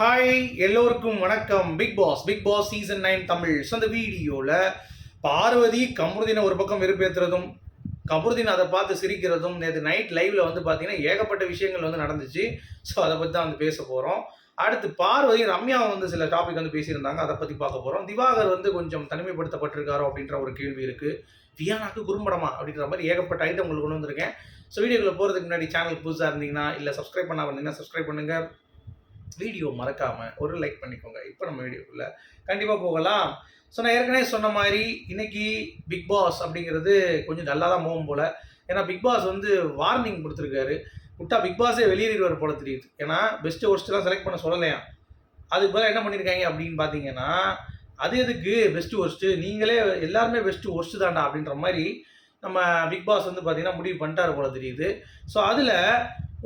Hi எல்லோருக்கும் வணக்கம். Big boss big boss season nine Tamil so அந்த வீடியோவில் பார்வதி கமருதீனை ஒரு பக்கம் வெறுப்பேற்றுறதும் கமருதீன் அதை பார்த்து சிரிக்கிறதும் நேற்று நைட் லைவில் வந்து பார்த்தீங்கன்னா ஏகப்பட்ட விஷயங்கள் வந்து நடந்துச்சு. ஸோ அதை பற்றி தான் வந்து பேச போகிறோம் அடுத்து பார்வதி ரம்யா வந்து சில டாபிக் வந்து பேசியிருந்தாங்க. அதை பற்றி பார்க்க போகிறோம் திவாகர் வந்து கொஞ்சம் தனிமைப்படுத்தப்பட்டிருக்காரோ அப்படின்ற ஒரு கேள்வி இருக்குது வியானாக்கு குறும்படமா அப்படின்ற மாதிரி ஏகப்பட்ட ஐட்டம் உங்களுக்கு கொண்டு வந்திருக்கேன். ஸோ வீடியோக்குள்ளே போகிறதுக்கு முன்னாடி சேனல் புதுசாக இருந்தீங்கன்னா இல்லை சப்ஸ்கிரைப் பண்ணா இருந்தீங்கன்னா சப்ஸ்கிரைப் பண்ணுங்கள் வீடியோ மறக்காமல் ஒரு லைக் பண்ணிக்கோங்க. இப்போ நம்ம வீடியோக்குள்ளே கண்டிப்பாக போகலாம். ஸோ நான் ஏற்கனவே சொன்ன மாதிரி இன்னைக்கு பிக் பாஸ் அப்படிங்கிறது கொஞ்சம் நல்லா தான் போகும் போல். ஏன்னா பிக் பாஸ் வந்து வார்னிங் கொடுத்துருக்காரு. விட்டா பிக் பாஸே வெளியேறிடுவார் போல தெரியுது. ஏன்னா பெஸ்ட்டு ஒர்ஸ்ட்லாம் செலக்ட் பண்ண சொல்லலையா? அதுக்கு பதிலாக என்ன பண்ணியிருக்காங்க அப்படின்னு பார்த்தீங்கன்னா அது எதுக்கு? பெஸ்ட்டு ஒர்ஸ்ட்டு நீங்களே எல்லாருமே பெஸ்ட்டு ஒர்ஸ்ட்டு தாண்டா அப்படின்ற மாதிரி நம்ம பிக் பாஸ் வந்து பார்த்தீங்கன்னா முடிவு பண்ணிட்டாரு போல தெரியுது. ஸோ அதில்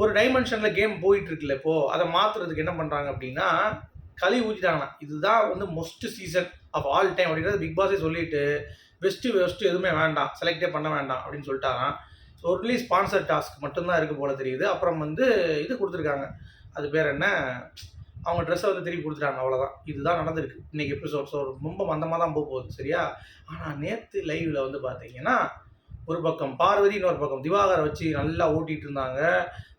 ஒரு டைமென்ஷனில் கேம் போயிட்டு இப்போது இப்போ அதை மாற்றுறதுக்கு என்ன பண்ணுறாங்க அப்படின்னா களி ஊற்றிட்டாங்கன்னா இதுதான் வந்து most season of all time அப்படிங்கிறது பிக் பாஸே சொல்லிட்டு பெஸ்ட்டு பெஸ்ட்டு எதுவுமே வேண்டாம் செலக்டே பண்ண வேண்டாம் அப்படின்னு சொல்லிட்டாராம். ஸோ ஒன்லி ஸ்பான்சர் டாஸ்க் மட்டும்தான் இருக்குது போல தெரியுது. அப்புறம் வந்து இது கொடுத்துருக்காங்க. அது பேர் என்ன? அவங்க ட்ரெஸ்ஸை வந்து திருப்பி கொடுத்துட்டாங்க அவ்வளோதான் இதுதான் நடந்திருக்கு. இன்றைக்கி எபிசோட் ஸோ ரொம்ப மந்தமாக தான் போக போகுது சரியா? ஆனால் நேற்று லைவில் வந்து பார்த்தீங்கன்னா ஒரு பக்கம் பார்வதி இன்னொரு பக்கம் திவாகரை வச்சு நல்லா ஓட்டிகிட்டு இருந்தாங்க.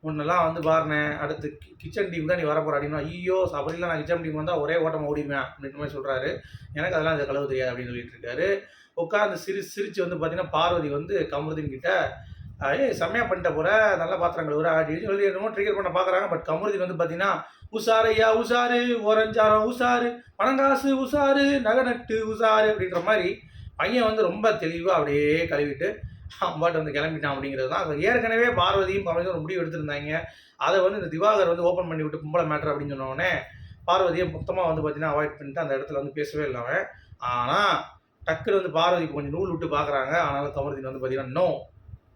முன்னெல்லாம் வந்து பாருனேன் அடுத்து கிச்சன் டீம் தான் நீ வரப்போற அப்படின்னா ஐயோ அப்படிலாம் நான் கிச்சன் டீம் வந்தால் ஒரே ஓட்டம் ஓடிடுவேன் அப்படின்ற மாதிரி சொல்கிறாரு எனக்கு அதெல்லாம் இந்த கலவு தெரியாது அப்படின்னு சொல்லிட்டு இருக்காரு. உட்காந்து சிரி சிரிச்சு வந்து பார்த்தீங்கன்னா பார்வதி வந்து கமருதீன் கிட்ட ஏய் செம்மையாக பண்ணிட்ட போகிற நல்ல பாத்திரம் கழுவுற அப்படின்னு சொல்லி என்னமோ ட்ரிகர் பண்ண பார்க்குறாங்க பட் கமருதீன் வந்து பார்த்தீங்கன்னா உஷாரு ஐயா உஷாரு ஓரஞ்சாரம் உஷாரு பணங்காசு உஷாரு நகை நட்டு உஷாரு அப்படின்ற மாதிரி பையன் வந்து ரொம்ப தெளிவாக அப்படியே கழுவிட்டு அம்பாட்டு வந்து கிளம்பிட்டான் அப்படிங்கிறது தான். அது ஏற்கனவே பார்வதியும் கமலும் ஒரு முடிவு எடுத்திருந்தாங்க. அதை வந்து இந்த திவாகர் வந்து ஓப்பன் பண்ணி விட்டு கும்பல மேட்டர் அப்படின்னு சொன்னோடனே பார்வதியை மொத்தமாக வந்து பார்த்தீங்கன்னா அவாய்ட் பண்ணிட்டு அந்த இடத்துல வந்து பேசவே இல்லை அவன். ஆனால் டக்குனு வந்து பார்வதிக்கு கொஞ்சம் நூல் விட்டு பார்க்குறாங்க ஆனாலும் கமருதீன் வந்து பார்த்தீங்கன்னா நோ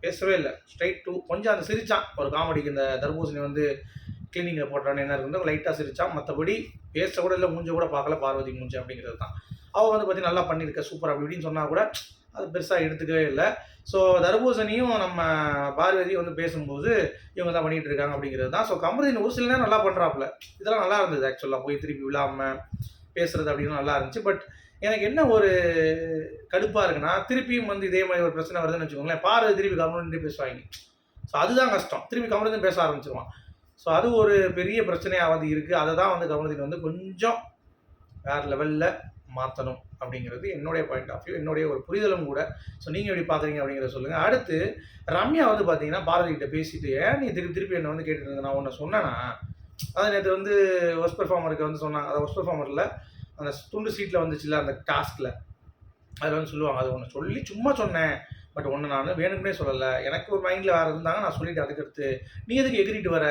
பேசவே இல்லை. ஸ்ட்ரைட் டூ கொஞ்சம் அந்த சிரிச்சான். ஒரு காமெடிக்கு இந்த தர்பூசணி வந்து கிளீனிங்கில் போட்டான்னு என்ன இருக்குது லைட்டாக சிரிச்சான். மற்றபடி பேச கூட இல்லை மூஞ்ச கூட பார்க்கல பார்வதி மூஞ்சி அப்படிங்கிறது தான். அவள் வந்து பார்த்தீங்கன்னா நல்லா பண்ணியிருக்க சூப்பர் அப்படி இப்படின்னு சொன்னால் கூட அது பெருசாக எடுத்துக்கவே இல்லை. ஸோ தர்பூசணியும் நம்ம பார்வதியும் வந்து பேசும்போது இவங்க தான் பண்ணிகிட்டு இருக்காங்க அப்படிங்கிறது தான். ஸோ கமருதீன் ஒரு சில நேரம் நல்லா பண்ணுறாப்புல இதெல்லாம் நல்லா இருந்தது ஆக்சுவலாக போய் திருப்பி விழாமல் பேசுறது அப்படின்னு நல்லா இருந்துச்சு. பட் எனக்கு என்ன ஒரு கடுப்பாக இருக்குன்னா திருப்பியும் வந்து இதே மாதிரி ஒரு பிரச்சனை வருதுன்னு வச்சுக்கோங்களேன். பார்வதி திருப்பி கமருதீன் பேசுவாங்க. ஸோ அதுதான் கஷ்டம். திருப்பி கமருதீன் பேச ஆரம்பிச்சிருவான். ஸோ அது ஒரு பெரிய பிரச்சனையாக வந்து இருக்குது அதை தான் வந்து கமருதீன் வந்து கொஞ்சம் வேறு லெவலில் மாற்றணும் அப்படிங்கிறது என்னுடைய பாயிண்ட் ஆஃப் வியூ என்னுடைய ஒரு புரிதலும் கூட. ஸோ நீங்கள் எப்படி பார்க்குறீங்க அப்படிங்கிறத சொல்லுங்கள் அடுத்து ரம்யா வந்து பார்த்தீங்கன்னா பாரதி கிட்ட பேசிட்டு ஏன் நீ திருப்பி திருப்பி என்னை வந்து கேட்டுட்டு நான் உன்னை சொன்னேன்னா அது நேற்று வந்து ஒர்க் பெர்ஃபார்மருக்கு வந்து சொன்னாங்க அதை ஒர்க் பெர்ஃபார்மரில் அந்த துண்டு சீட்டில் வந்துச்சுல்ல அந்த டாஸ்கில் அதில் வந்து சொல்லுவாங்க அது ஒன்று சொல்லி சும்மா சொன்னேன். பட் ஒன்று நான் வேணும்னே சொல்லலை. எனக்கு ஒரு மைண்டில் வேறு இருந்தாங்க நான் சொல்லிட்டு அதுக்கடுத்து. நீ எதுக்கு எகிரிட்டு வர?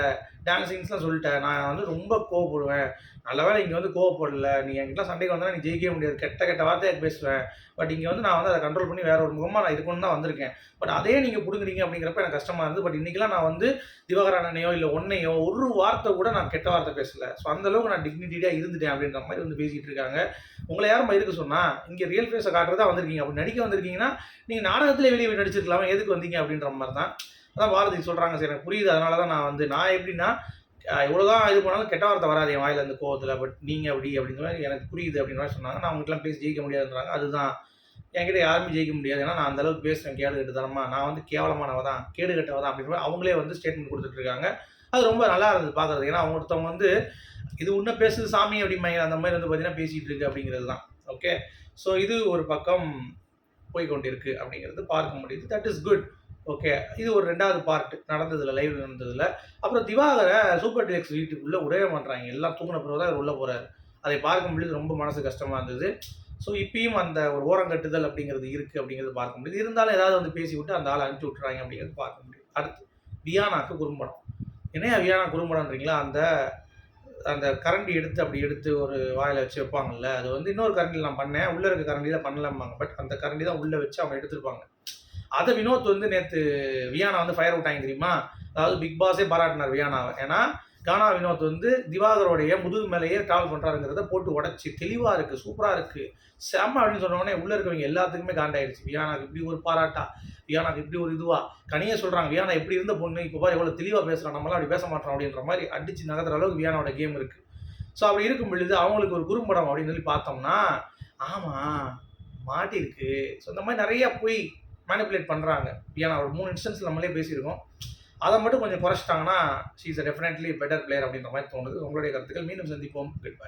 டான்ஸிங்ஸ்லாம் சொல்லிட்டேன். நான் வந்து ரொம்ப கோவப்படுவேன். நல்ல வேலை இங்கே வந்து கோவப்படல. நீ என்கிட்ட சண்டைக்கு வந்தால் நீ ஜெயிக்கவே முடியாது. கெட்ட கெட்ட வார்த்தையாக பேசுவேன். பட் இங்கே வந்து நான் வந்து அதை கண்ட்ரோல் பண்ணி வேற ஒரு முகமாக நான் இதுக்கு தான் வந்திருக்கேன். பட் அதே நீங்கள் பிடுங்குறீங்க அப்படிங்கிறப்ப எனக்கு கஷ்டமாக இருந்தது. பட் இன்றைக்கெலாம் நான் வந்து திவாகரானனையோ இல்லை ஒன்னையோ ஒரு வார்த்தை கூட நான் கெட்ட வார்த்தை பேசலை. ஸோ அந்தளவுக்கு நான் டிக்னிட்டியாக இருந்துட்டேன் அப்படின்ற மாதிரி வந்து பேசிகிட்டு இருக்காங்க. உங்களை யாரும் இருக்க சொன்னால் இங்கே ரியல் ஃபேஸை காட்டுறதா வந்திருக்கீங்க. அப்படி நடிக்க வந்திருக்கீங்கன்னா நீங்கள் நாடகத்தில் வெளியே நடிச்சிருக்கலாம் நடிச்சிருக்கலாமா எதுக்கு வந்தீங்க அப்படின்ற மாதிரி தான் அதான் பாரதி சொல்கிறாங்க சரி எனக்கு புரியுது. அதனால தான் நான் வந்து நான் எப்படின்னா இவ்வளோதான் இது பண்ணாலும் கெட்ட வார்த்தை வராது என் வாயில் அந்த கோவத்தில். பட் நீங்கள் அப்படி அப்படின்ற மாதிரி எனக்கு புரியுது அப்படின்ற மாதிரி சொன்னாங்க. நான் அவங்ககிட்டலாம் பேசி ஜெயிக்க முடியாதுன்றாங்க. அதுதான். என்கிட்ட யாருமே ஜெயிக்க முடியாது. ஏன்னா நான் அந்தளவுக்கு பேசுகிறேன் கேடு கட்டு தரமா. நான் வந்து கேவலமானவ தான் கேடு கட்டவ தான் அப்படின்ற மாதிரி அவங்களே வந்து ஸ்டேட்மெண்ட் கொடுத்துட்டு இருக்காங்க. அது ரொம்ப நல்லா இருந்தது பார்க்குறது ஏன்னா அவங்க ஒருத்தவங்க வந்து இது உன்ன பேசுது சாமி அப்படிம்பாங்க. அந்த மாதிரி வந்து பார்த்தீங்கன்னா பேசிகிட்டு இருக்கு அப்படிங்கிறது தான் ஓகே ஸோ இது ஒரு பக்கம் போய்கொண்டிருக்கு அப்படிங்கிறது பார்க்க முடியுது. தட் இஸ் குட் ஓகே இது ஒரு ரெண்டாவது பார்ட் நடந்ததில் லைவ் நடந்ததில். அப்புறம் திவாகரை சூப்பர் டிலக்ஸ் வீட்டுக்குள்ளே உடைய பண்ணுறாங்க எல்லாம் தூங்கின பிறகு தான் உள்ளே போகிறாரு அதை பார்க்க முடியுது ரொம்ப மனசு கஷ்டமாக இருந்தது. ஸோ இப்பயும் அந்த ஒரு ஓரங்கட்டுதல் அப்படிங்கிறது இருக்குது அப்படிங்கிறது பார்க்க முடியுது. இருந்தாலும் ஏதாவது வந்து பேசி விட்டு அந்த ஆளை அனுப்பிச்சி விட்டுறாங்க அப்படிங்கிறது பார்க்க முடியும் அடுத்து வியானாக்கு குறும்படம். என்னையா வியானா குறும்படம்ன்றீங்களா? அந்த அந்த கரண்டி எடுத்து அப்படி எடுத்து ஒரு வாயில் வச்சு வைப்பாங்கல்ல அது வந்து இன்னொரு கரண்டியில் நான் பண்ணேன். உள்ளே இருக்க தான் பண்ணலாம்பாங்க. பட் அந்த கரண்டி தான் உள்ளே வச்சு அவங்க எடுத்துருப்பாங்க. அதை வினோத் வந்து நேற்று வியானா வந்து ஃபயர் அவுட் ஆகி தெரியுமா? அதாவது பிக் பாஸே பாராட்டினார் வியானாவை. ஏன்னா கானா வினோத் வந்து திவாகரோடைய முதுகு மேலேயே டிராவல் பண்ணுறாருங்கிறத போட்டு உடச்சி தெளிவாக இருக்குது சூப்பராக இருக்குது செம்ம அப்படின்னு சொன்னோடனே உள்ளே இருக்கவங்க எல்லாத்துக்குமே காண்டாயிடுச்சு வியானாக்கு இப்படி ஒரு பாராட்டா? வியானாக்கு இப்படி ஒரு இதுவா? கனியே சொல்கிறாங்க வியானா எப்படி இருந்த பொண்ணு இப்போ பாரு எவ்வளோ தெளிவாக பேசுகிறான் நம்மளாம் அப்படி பேச மாட்டோம் அப்படின்ற மாதிரி அடிச்சு நகர்த்துற அளவுக்கு வியானோட கேம் இருக்குது ஸோ அப்படி இருக்கும் பொழுது அவங்களுக்கு ஒரு குறும்படம் அப்படின்னு சொல்லி பார்த்தோம்னா ஆமாம் மாட்டிருக்கு. ஸோ இந்த மாதிரி நிறையா போய் மேனிப்புலேட் பண்ணுறாங்க ஏன்னா ஒரு மூணு இன்ஸ்டன்ஸ் நம்மளே பேசியிருக்கோம். அதை மட்டும் கொஞ்சம் குறைச்சிட்டாங்கன்னா she is definitely better player அப்படின்ற மாதிரி தோணுது. உங்களுடைய கருத்துக்கள் மீண்டும் சந்திப்போம். Good bye